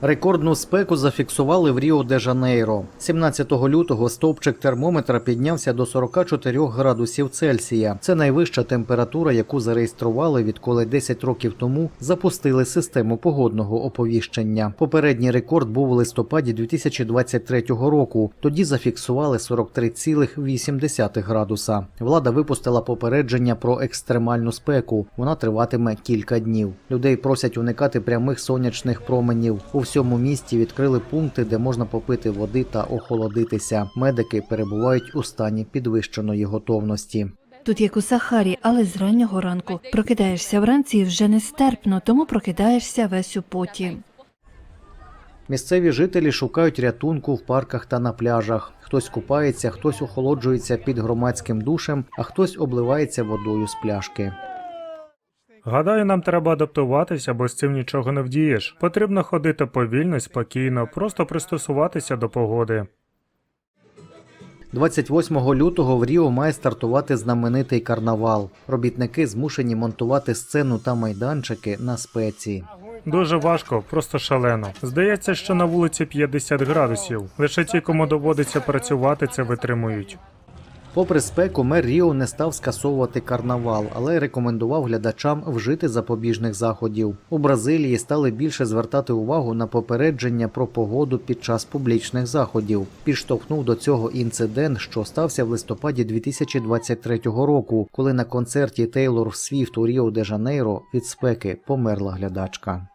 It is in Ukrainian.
Рекордну спеку зафіксували в Ріо де Жанейро. 17 лютого стовпчик термометра піднявся до 44 градусів Цельсія. Це найвища температура, яку зареєстрували відколи 10 років тому запустили систему погодного оповіщення. Попередній рекорд був у листопаді 2023 року. Тоді зафіксували 43,8 градуса. Влада випустила попередження про екстремальну спеку. Вона триватиме кілька днів. Людей просять уникати прямих сонячних променів. У всьому місті відкрили пункти, де можна попити води та охолодитися. Медики перебувають у стані підвищеної готовності. Тут як у Сахарі, але з раннього ранку. Прокидаєшся вранці і вже нестерпно, тому прокидаєшся весь у поті. Місцеві жителі шукають рятунку в парках та на пляжах. Хтось купається, хтось охолоджується під громадським душем, а хтось обливається водою з пляшки. Гадаю, нам треба адаптуватися, бо з цим нічого не вдієш. Потрібно ходити повільно, спокійно, просто пристосуватися до погоди. 28 лютого в Ріо має стартувати знаменитий карнавал. Робітники змушені монтувати сцену та майданчики на спеції. Дуже важко, просто шалено. Здається, що на вулиці 50 градусів. Лише ті, кому доводиться працювати, це витримують. Попри спеку, мер Ріо не став скасовувати карнавал, але рекомендував глядачам вжити запобіжних заходів. У Бразилії стали більше звертати увагу на попередження про погоду під час публічних заходів. Підштовхнув до цього інцидент, що стався в листопаді 2023 року, коли на концерті Тейлор Свіфт у Ріо де Жанейро від спеки померла глядачка.